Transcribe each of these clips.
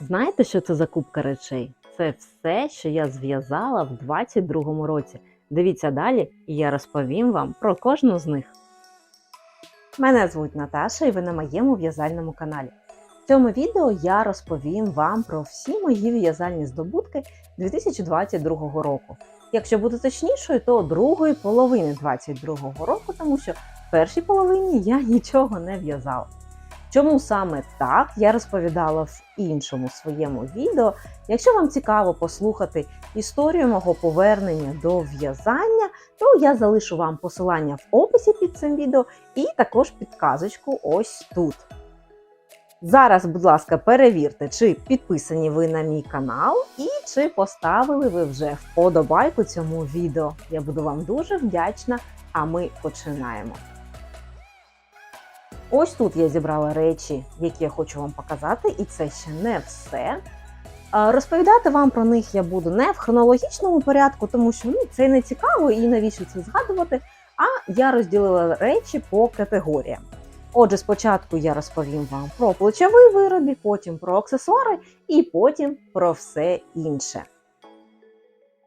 Знаєте, що це за кубка речей? Це все, що я зв'язала в 22-му році. Дивіться далі, і я розповім вам про кожну з них. Мене звуть Наташа, і ви на моєму в'язальному каналі. В цьому відео я розповім вам про всі мої в'язальні здобутки 2022 року. Якщо бути точнішою, то другої половини 2022 року, тому що в першій половині я нічого не в'язала. Чому саме так я розповідала в іншому своєму відео. Якщо вам цікаво послухати історію мого повернення до в'язання, то я залишу вам посилання в описі під цим відео і також підказочку ось тут. Зараз, будь ласка, перевірте, чи підписані ви на мій канал і чи поставили ви вже вподобайку цьому відео. Я буду вам дуже вдячна, а ми починаємо. Ось тут я зібрала речі, які я хочу вам показати, і це ще не все. Розповідати вам про них я буду не в хронологічному порядку, тому що ну, це не цікаво і навіщо це згадувати. А я розділила речі по категоріям. Отже, спочатку я розповім вам про плечовий виробі, потім про аксесуари і потім про все інше.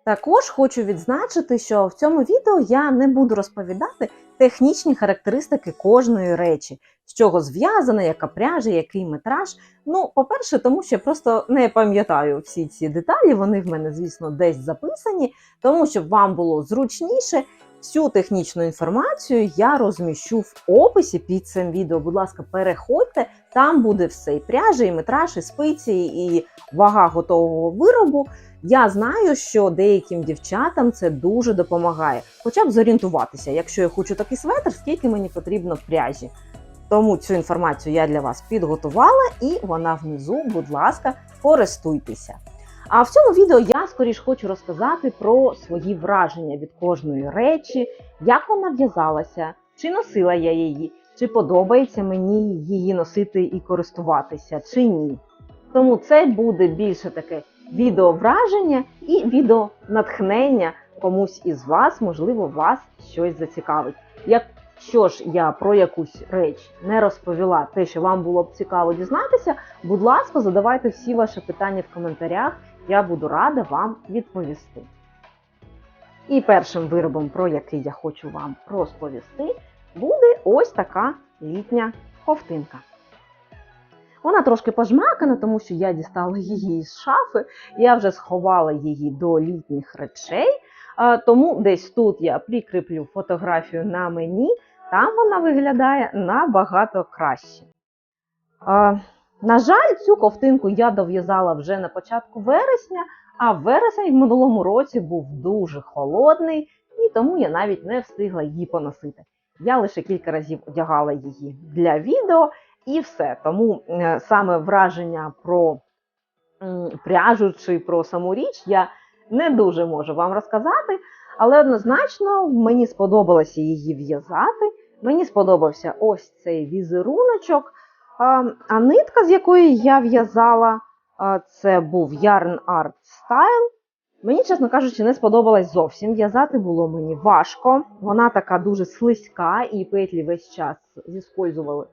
Також хочу відзначити, що в цьому відео я не буду розповідати технічні характеристики кожної речі, з чого зв'язана, яка пряжа, який метраж. Ну, по-перше, тому що я просто не пам'ятаю всі ці деталі, вони в мене, звісно, десь записані, тому щоб вам було зручніше. Всю технічну інформацію я розміщу в описі під цим відео. Будь ласка, переходьте, там буде все і пряжа, і метраж, і спиці, і вага готового виробу. Я знаю, що деяким дівчатам це дуже допомагає, хоча б зорієнтуватися, якщо я хочу такий светр, скільки мені потрібно пряжі. Тому цю інформацію я для вас підготувала, і вона внизу, будь ласка, користуйтеся. А в цьому відео я скоріш хочу розказати про свої враження від кожної речі, як вона в'язалася, чи носила я її, чи подобається мені її носити і користуватися, чи ні. Тому це буде більше таке відео враження і відео натхнення комусь із вас, можливо, вас щось зацікавить. Якщо ж я про якусь реч не розповіла те, що вам було б цікаво дізнатися, будь ласка, задавайте всі ваші питання в коментарях, я буду рада вам відповісти. І першим виробом, про який я хочу вам розповісти, буде ось така літня ковтинка. Вона трошки пожмакана, тому що я дістала її з шафи, я вже сховала її до літніх речей. Тому десь тут я прикріплю фотографію на мені, там вона виглядає набагато краще. На жаль, цю ковтинку я дов'язала вже на початку вересня, а вересень в минулому році був дуже холодний, і тому я навіть не встигла її поносити. Я лише кілька разів одягала її для відео. І все. Тому е, саме враження про пряжу чи про саму річ я не дуже можу вам розказати, але однозначно мені сподобалося її в'язати. Мені сподобався ось цей візеруночок. А, нитка, з якої я в'язала, це був Yarn Art Style. Мені, чесно кажучи, не сподобалась зовсім. В'язати було мені важко. Вона така дуже слизька, і петлі весь час зіскользували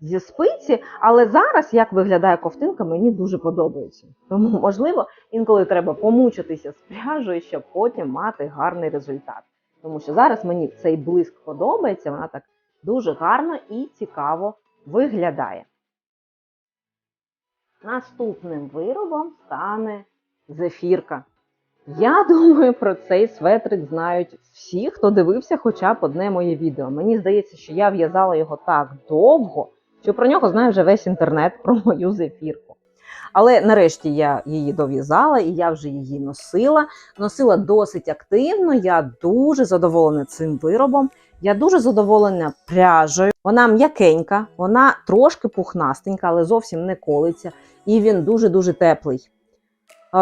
зі спиці, але зараз, як виглядає ковтинка, мені дуже подобається. Тому, можливо, інколи треба помучитися з пряжею, щоб потім мати гарний результат. Тому що зараз мені цей блиск подобається, вона так дуже гарно і цікаво виглядає. Наступним виробом стане зефірка. Я думаю, про цей светрик знають всі, хто дивився хоча б одне моє відео. Мені здається, що я в'язала його так довго, що про нього знає вже весь інтернет про мою зефірку. Але нарешті я її дов'язала і я вже її носила. Носила досить активно. Я дуже задоволена цим виробом. Я дуже задоволена пряжею. Вона м'якенька, вона трошки пухнастенька, але зовсім не колиться. І він дуже-дуже теплий.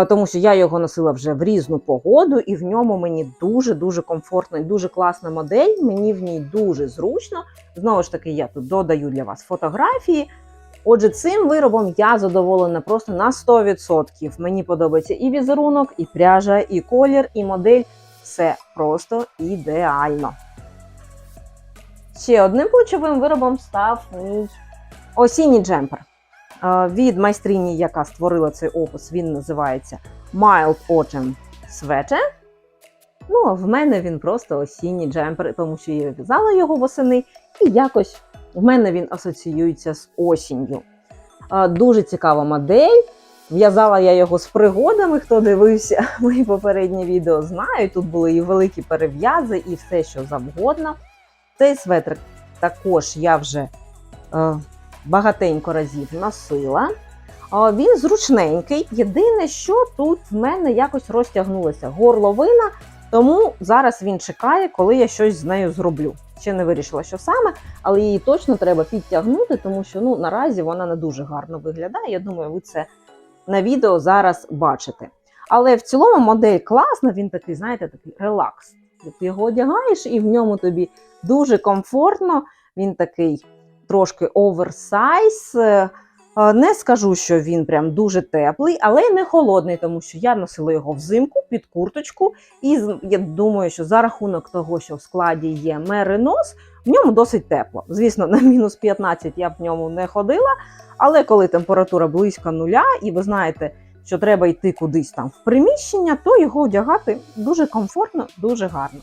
Тому що я його носила вже в різну погоду, і в ньому мені дуже-дуже комфортно і дуже класна модель. Мені в ній дуже зручно. Знову ж таки, я тут додаю для вас фотографії. Отже, цим виробом я задоволена просто на 100%. Мені подобається і візерунок, і пряжа, і колір, і модель. Все просто ідеально. Ще одним ключовим виробом став мій осінній джемпер. Від майстрині, яка створила цей опис, він називається Mild Autumn Sweater. Ну, а в мене він просто осінній джемпер, тому що я в'язала його восени, і якось в мене він асоціюється з осінню. Дуже цікава модель. В'язала я його з пригодами. Хто дивився мої попередні відео, знає. Тут були і великі перев'язи, і все, що завгодно. Цей светрик також я вже е, багатенько разів носила. Він зручненький. Єдине, що тут в мене якось розтягнулася горловина, тому зараз він чекає, коли я щось з нею зроблю. Ще не вирішила, що саме, але її точно треба підтягнути, тому що ну, наразі вона не дуже гарно виглядає. Я думаю, ви це на відео зараз бачите. Але в цілому модель класна, він такий, знаєте, такий релакс. Ти його одягаєш, і в ньому тобі дуже комфортно. Він такий трошки оверсайз. Е, е, Не скажу, що він прям дуже теплий, але й не холодний, тому що я носила його взимку під курточку. І я думаю, що за рахунок того, що в складі є меринос, в ньому досить тепло. Звісно, на мінус 15 я б в ньому не ходила, але коли температура близько нуля, і ви знаєте, що треба йти кудись там в приміщення, то його одягати дуже комфортно, дуже гарно.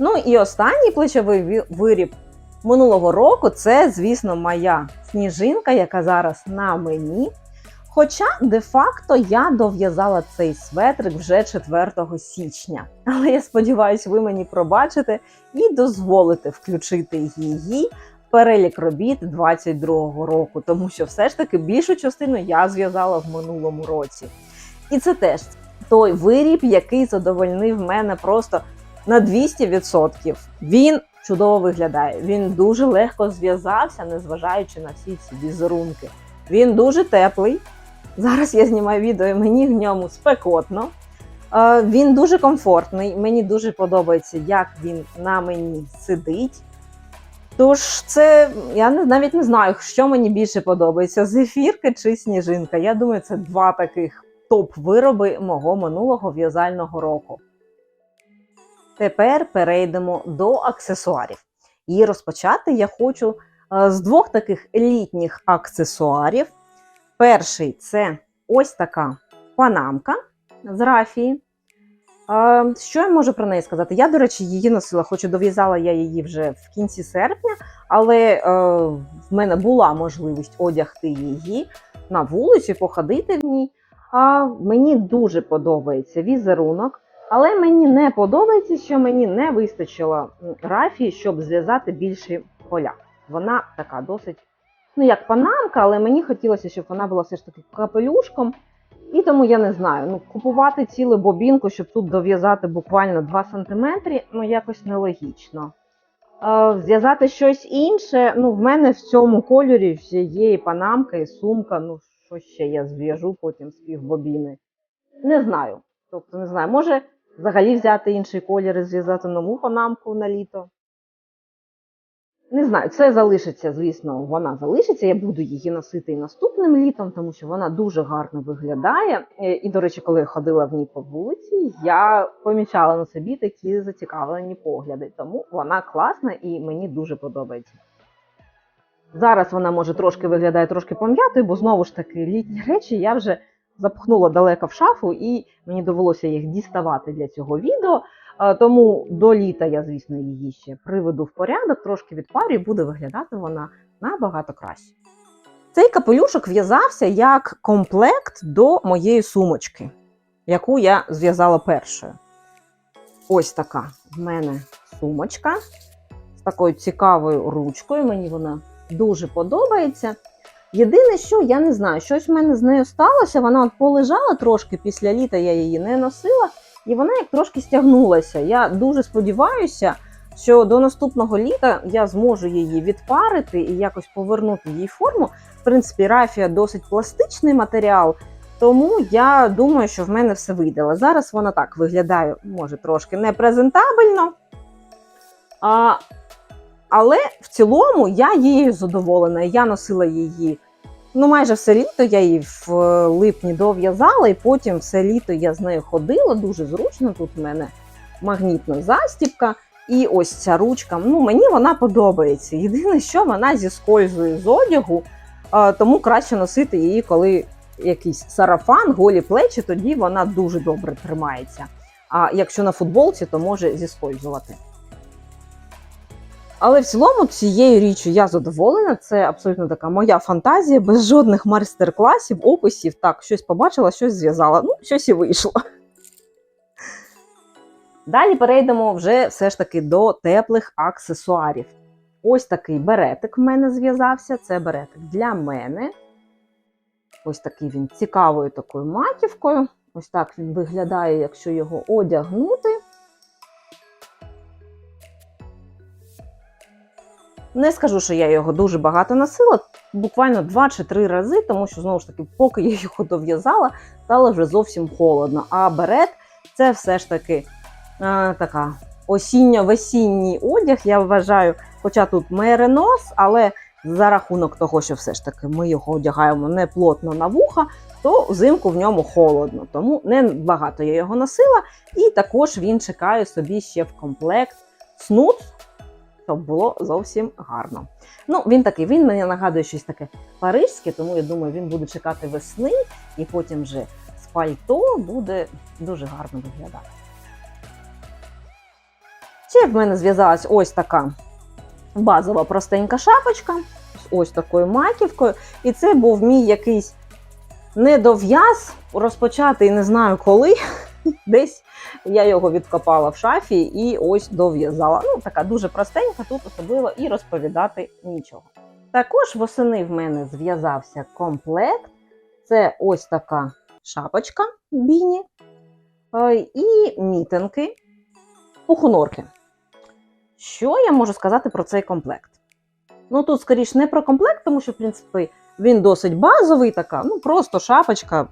Ну і останній плечовий виріб минулого року це, звісно, моя сніжинка, яка зараз на мені. Хоча де-факто я дов'язала цей светрик вже 4 січня. Але я сподіваюся, ви мені пробачите і дозволите включити її в перелік робіт 22-го року, тому що все ж таки більшу частину я зв'язала в минулому році. І це теж той виріб, який задовольнив мене просто на 200%. Він чудово виглядає. Він дуже легко зв'язався, незважаючи на всі ці візерунки. Він дуже теплий. Зараз я знімаю відео, і мені в ньому спекотно. Е, Він дуже комфортний. Мені дуже подобається, як він на мені сидить. Тож, це я навіть не знаю, що мені більше подобається: зефірка чи сніжинка. Я думаю, це два таких топ-вироби мого минулого в'язального року. Тепер перейдемо до аксесуарів. І розпочати я хочу е, з двох таких літніх аксесуарів. Перший це ось така панамка з рафії. Е, Що я можу про неї сказати? Я, до речі, її носила, хоч дов'язала я її вже в кінці серпня, але е, в мене була можливість одягти її на вулиці, походити в ній. А мені дуже подобається візерунок. Але мені не подобається, що мені не вистачило рафії, щоб зв'язати більші поля. Вона така досить, ну як панамка, але мені хотілося, щоб вона була все ж таки капелюшком. І тому я не знаю, ну купувати цілу бобінку, щоб тут дов'язати буквально 2 см, ну якось нелогічно. Е, Зв'язати щось інше. Ну, в мене в цьому кольорі вже є і панамка, і сумка. Ну, що ще я зв'яжу потім з півбобіни. Не знаю. Тобто, не знаю, може взагалі взяти інший колір і зв'язати нову панамку на літо. Не знаю, це залишиться, звісно, вона залишиться. Я буду її носити і наступним літом, тому що вона дуже гарно виглядає. Е, І, до речі, коли я ходила в ній по вулиці, я помічала на собі такі зацікавлені погляди. Тому вона класна і мені дуже подобається. Зараз вона може трошки виглядає трошки пом'ятою, бо знову ж таки літні речі я вже запхнула далеко в шафу, і мені довелося їх діставати для цього відео. Тому до літа я, звісно, її ще приведу в порядок, трошки відпарю, і буде виглядати вона набагато краще. Цей капелюшок в'язався як комплект до моєї сумочки, яку я зв'язала першою. Ось така в мене сумочка з такою цікавою ручкою. Мені вона дуже подобається. Єдине, що я не знаю, щось в мене з нею сталося. Вона от полежала трошки після літа, я її не носила, і вона як трошки стягнулася. Я дуже сподіваюся, що до наступного літа я зможу її відпарити і якось повернути їй форму. В принципі, рафія досить пластичний матеріал, тому я думаю, що в мене все вийде. Зараз вона так виглядає, може, трошки непрезентабельно. А, але в цілому я її задоволена. Я носила її ну, майже все літо. Я її в е, липні дов'язала, і потім все літо я з нею ходила. Дуже зручно. Тут в мене магнітна застібка. І ось ця ручка. Ну, мені вона подобається. Єдине, що вона зіскользує з одягу. Тому краще носити її, коли якийсь сарафан, голі плечі, тоді вона дуже добре тримається. А якщо на футболці, то може зіскользувати. Але в цілому цією річчю я задоволена. Це абсолютно така моя фантазія, без жодних майстер-класів, описів. Так, щось побачила, щось зв'язала. Ну, щось і вийшло. Далі перейдемо вже все ж таки до теплих аксесуарів. Ось такий беретик в мене зв'язався. Це беретик для мене. Ось такий він цікавою такою маківкою. Ось так він виглядає, якщо його одягнути. Не скажу, що я його дуже багато носила, буквально 2 чи 3 рази, тому що, знову ж таки, поки я його дов'язала, стало вже зовсім холодно. А берет це все ж таки е, така осінньо-весінній одяг, я вважаю, хоча тут меренос, але за рахунок того, що все ж таки ми його одягаємо не плотно на вуха, то взимку в ньому холодно. Тому не багато я його носила. І також він чекає собі ще в комплект снуд, щоб було зовсім гарно. Ну, він такий, він мені нагадує щось таке парижське, тому я думаю, він буде чекати весни, і потім вже з пальто буде дуже гарно виглядати. Ще в мене зв'язалась ось така базова простенька шапочка з ось такою маківкою. І це був мій якийсь недов'яз розпочатий, не знаю коли. Десь я його відкопала в шафі і ось дов'язала. Ну, така дуже простенька, тут особливо і розповідати нічого. Також восени в мене зв'язався комплект. Це ось така шапочка біні е, і мітинки, пухонорки. Що я можу сказати про цей комплект? Ну, тут, скоріш, не про комплект, тому що, в принципі, він досить базовий, така, ну, просто шапочка,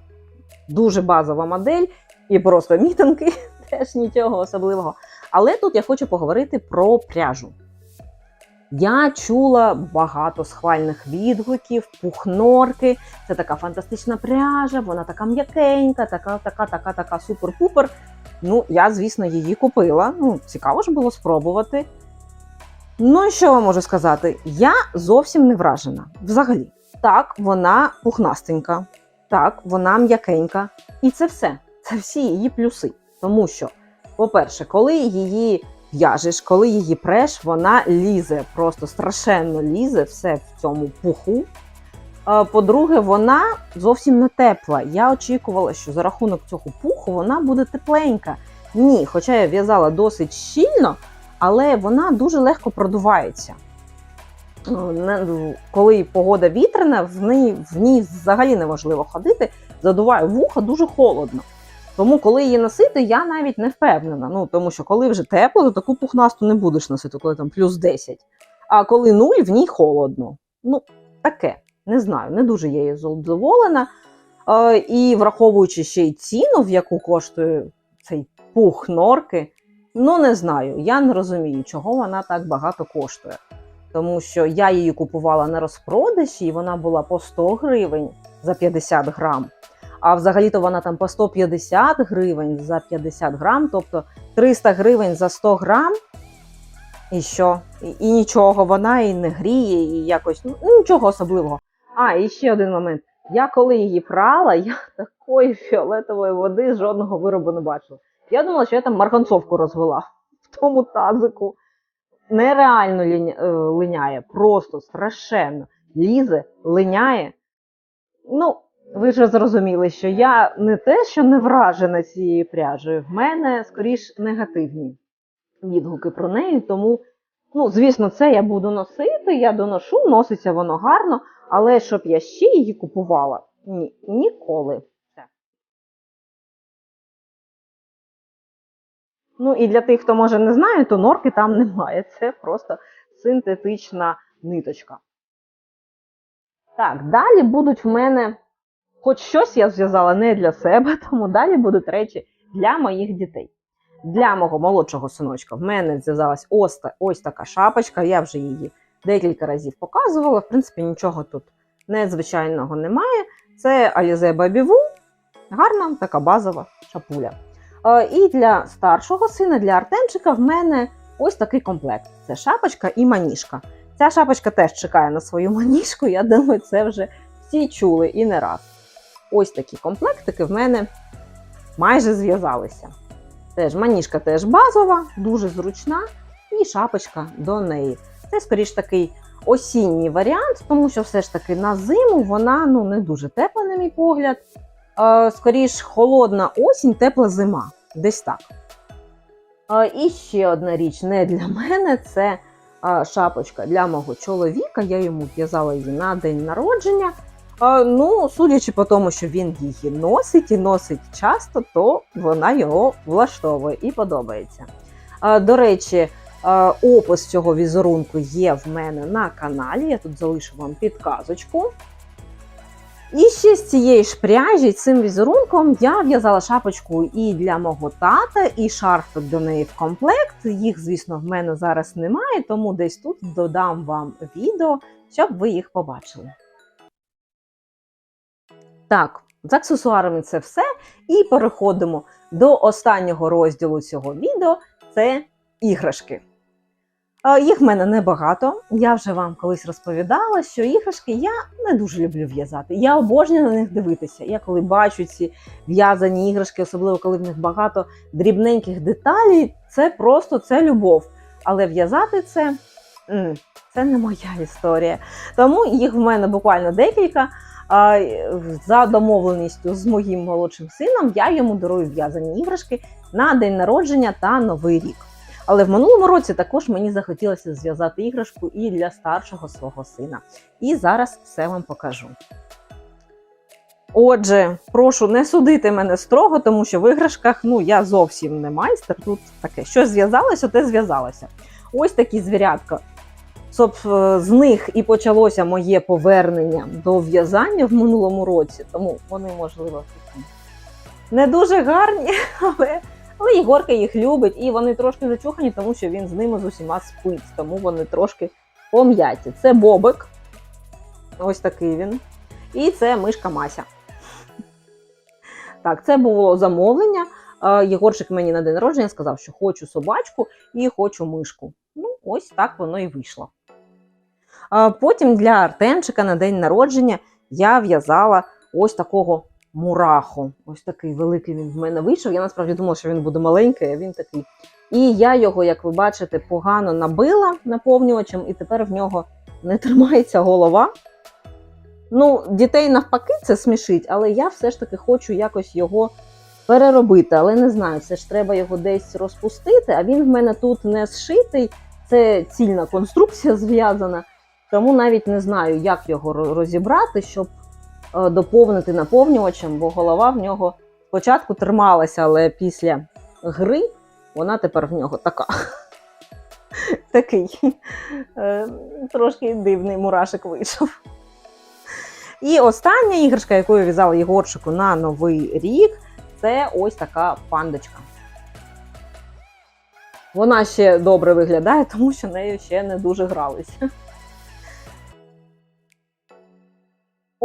дуже базова модель, і просто мітинги, теж нічого особливого. Але тут я хочу поговорити про пряжу. Я чула багато схвальних відгуків, пухнорки. Це така фантастична пряжа, вона така м'якенька, така, така, така, така супер-пупер. Ну, я, звісно, її купила. Ну, цікаво ж було спробувати. Ну і що вам можу сказати? Я зовсім не вражена. Взагалі, так, вона пухнастенька, так, вона м'якенька. І це все. Це всі її плюси. Тому що, по-перше, коли її в'яжеш, коли її преш, вона лізе, просто страшенно лізе все в цьому пуху. По-друге, вона зовсім не тепла. Я очікувала, що за рахунок цього пуху вона буде тепленька. Ні, хоча я в'язала досить щільно, але вона дуже легко продувається. Ну, Коли погода вітряна, в ній, в ній взагалі неможливо ходити, задуває вуха дуже холодно. Тому, коли її носити, я навіть не впевнена. Ну, тому що коли вже тепло, то таку пухнасту не будеш носити, коли там плюс 10. А коли нуль, в ній холодно. Ну, таке. Не знаю, не дуже я її задоволена. Е, і враховуючи ще й ціну, в яку коштує цей пух норки, ну не знаю, я не розумію, чого вона так багато коштує. Тому що я її купувала на розпродажі, і вона була по 100 гривень за 50 грам. А взагалі-то вона там по 150 гривень за 50 грам, тобто 300 гривень за 100 грам. І що? І, і нічого, вона і не гріє, і якось ну, нічого особливого. А, і ще один момент. Я коли її прала, я такої фіолетової води жодного виробу не бачила. Я думала, що я там марганцовку розвела в тому тазику. Нереально е, линяє, просто страшенно. Лізе, линяє. Ну, ви вже зрозуміли, що я не те, що не вражена цією пряжею, в мене скоріш негативні відгуки про неї. Тому, ну, звісно, це я буду носити, я доношу, носиться воно гарно, але щоб я ще її купувала, ні, ніколи. Ну і для тих, хто може не знає, то норки там немає. Це просто синтетична ниточка. Так, далі будуть в мене, хоч щось я зв'язала не для себе, тому далі будуть речі для моїх дітей. Для мого молодшого синочка в мене зв'язалась ось, ось така шапочка. Я вже її декілька разів показувала. В принципі, нічого тут незвичайного немає. Це Alize Wool. Гарна така базова шапуля. Е, І для старшого сина, для Артемчика, в мене ось такий комплект: це шапочка і маніжка. Ця шапочка теж чекає на свою маніжку. Я думаю, це вже всі чули і не раз. Ось такі комплектики в мене майже зв'язалися. Теж маніжка теж базова, дуже зручна, і шапочка до неї. Це, скоріш такий осінній варіант, тому що все ж таки на зиму вона ну, не дуже тепла, на мій погляд. Е, скоріш, холодна осінь, тепла зима. Десь так. Е, і ще одна річ не для мене це е, шапочка для мого чоловіка. Я йому в'язала її на день народження. Ну, судячи по тому, що він її носить і носить часто, то вона його влаштовує і подобається. До речі, опис цього візерунку є в мене на каналі. Я тут залишу вам підказочку. І ще з цієї ж пряжі, цим візерунком, я в'язала шапочку і для мого тата, і шарфик до неї в комплект. Їх, звісно, в мене зараз немає, тому десь тут додам вам відео, щоб ви їх побачили. Так, з аксесуарами це все. І переходимо до останнього розділу цього відео це іграшки. Їх в мене небагато. Я вже вам колись розповідала, що іграшки я не дуже люблю в'язати. Я обожнюю на них дивитися. Я коли бачу ці в'язані іграшки, особливо коли в них багато дрібненьких деталей, це просто це любов. Але в'язати це, це не моя історія. Тому їх в мене буквально декілька. А, За домовленістю з моїм молодшим сином я йому дарую в'язані іграшки на день народження та новий рік. Але в минулому році також мені захотілося зв'язати іграшку і для старшого свого сина. І зараз все вам покажу. Отже, прошу не судити мене строго, тому що в іграшках ну, я зовсім не майстер. Тут таке, що зв'язалося, те зв'язалося. Ось такі звірятка. Щоб е, з них і почалося моє повернення до в'язання в минулому році, тому вони, можливо, не дуже гарні, але але Єгорка їх любить, і вони трошки зачухані, тому що він з ними з усіма спить, тому вони трошки пом'яті. Це Бобик, ось такий він. І це мишка Мася. Так, це було замовлення. Е, Єгорчик мені на день народження сказав, що хочу собачку і хочу мишку. Ну, ось так воно і вийшло. Потім для Артемчика на день народження я в'язала ось такого мураху. Ось такий великий він в мене вийшов. Я насправді думала, що він буде маленький, а він такий. І я його, як ви бачите, погано набила наповнювачем, і тепер в нього не тримається голова. Ну, дітей навпаки, це смішить, але я все ж таки хочу якось його переробити. Але не знаю, це ж треба його десь розпустити, а він в мене тут не зшитий, це цільна конструкція зв'язана. Тому навіть не знаю, як його розібрати, щоб е, доповнити наповнювачем, бо голова в нього спочатку трималася, але після гри вона тепер в нього така. Такий е, трошки дивний мурашик вийшов. І остання іграшка, яку я в'язала Єгорчику на Новий рік, це ось така пандочка. Вона ще добре виглядає, тому що нею ще не дуже гралися.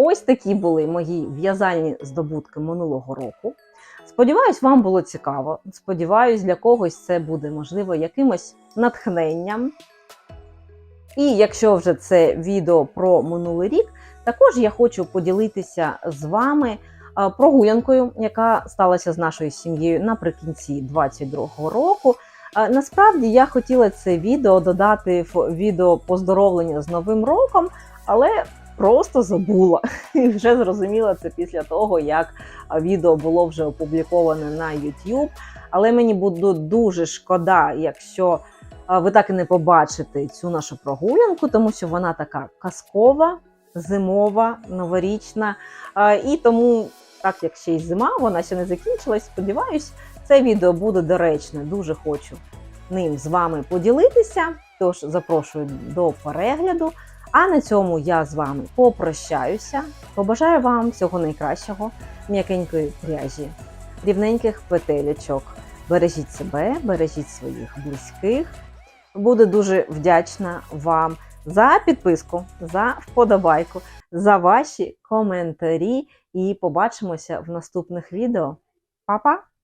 Ось такі були мої в'язальні здобутки минулого року. Сподіваюсь, вам було цікаво. Сподіваюсь, для когось це буде, можливо, якимось натхненням. І якщо вже це відео про минулий рік, також я хочу поділитися з вами прогулянкою, яка сталася з нашою сім'єю наприкінці 2022 року. Насправді я хотіла це відео додати в відео поздоровлення з Новим роком, але просто забула. І вже зрозуміла це після того, як відео було вже опубліковане на YouTube. Але мені буде дуже шкода, якщо ви так і не побачите цю нашу прогулянку, тому що вона така казкова, зимова, новорічна. І тому, так як ще й зима, вона ще не закінчилась. Сподіваюсь, це відео буде доречне. Дуже хочу ним з вами поділитися. Тож запрошую до перегляду. А на цьому я з вами попрощаюся. Побажаю вам всього найкращого, м'якенької пряжі, рівненьких петелечок. Бережіть себе, бережіть своїх близьких. Буду дуже вдячна вам за підписку, за вподобайку, за ваші коментарі. І побачимося в наступних відео. Па-па!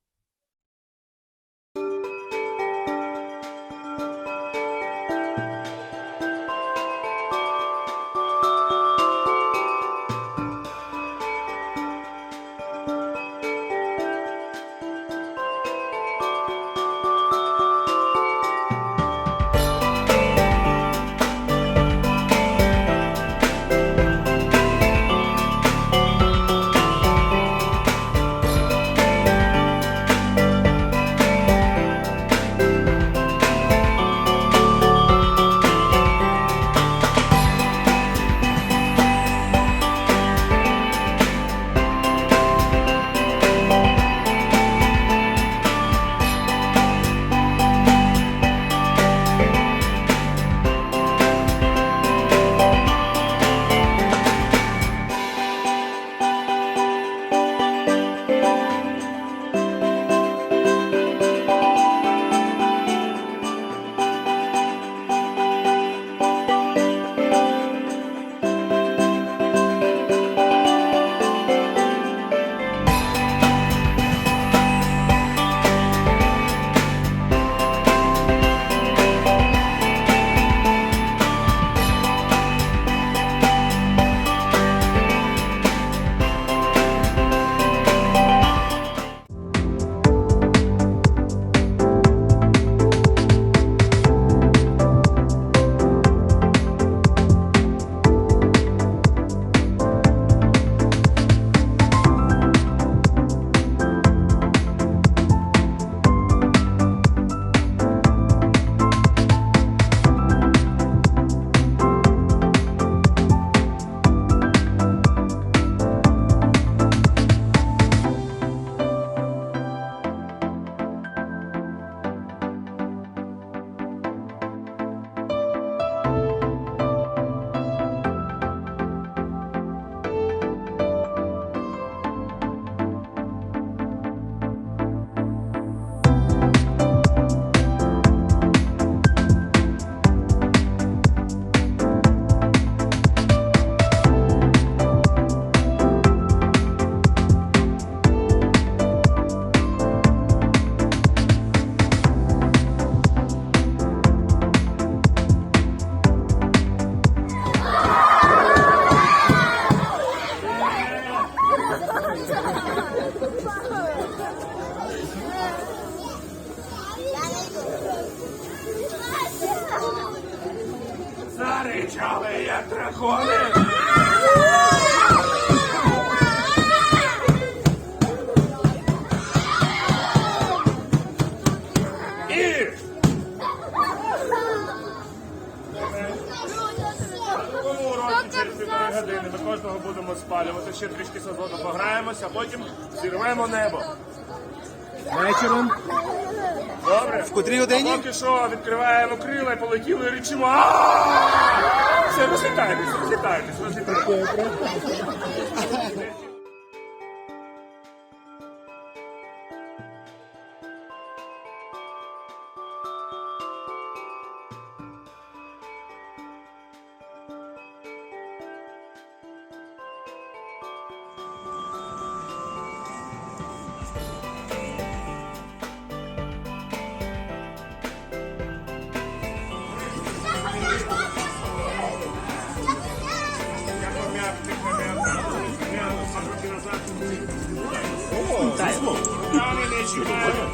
Не.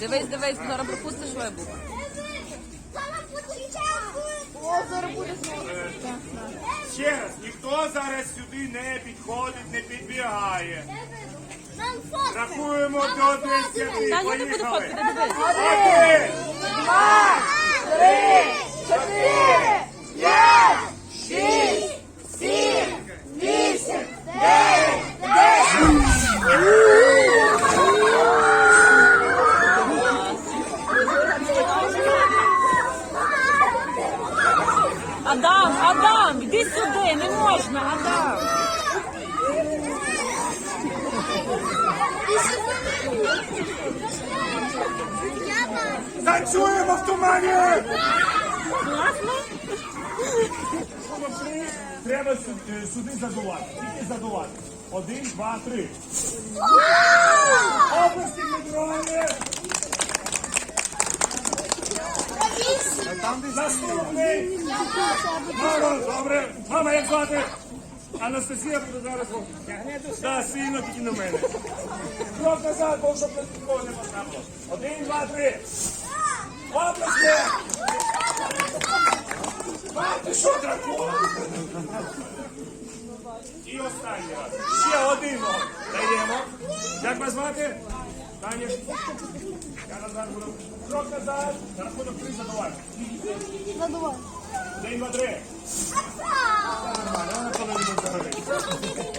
Дивись, дивись, зараз пропустиш вибух. Ще раз, ніхто зараз сюди не підходить, не підбігає. Рахуємо до 10. Та я Поїхали. Один, два, три, чотири, п'ять, в тумані! Класно? Треба е, сюди задувати. Тільки задувати. Один, два, три. Області Дмитрові! Наступний! Мама, добре. Мама, як звати? Анастасія буде зараз. Да, сильно тільки на мене. Крок назад, бо щоб нікого не потрапило. Один, два, три. Області! А, ти що, дракон? І останній раз. Ще один даємо. Як вас звати? Таня. Я назад буду. Крок назад. На рахунок три задавай. Задувай. Один, два, три. Нормально, вона половину загорить.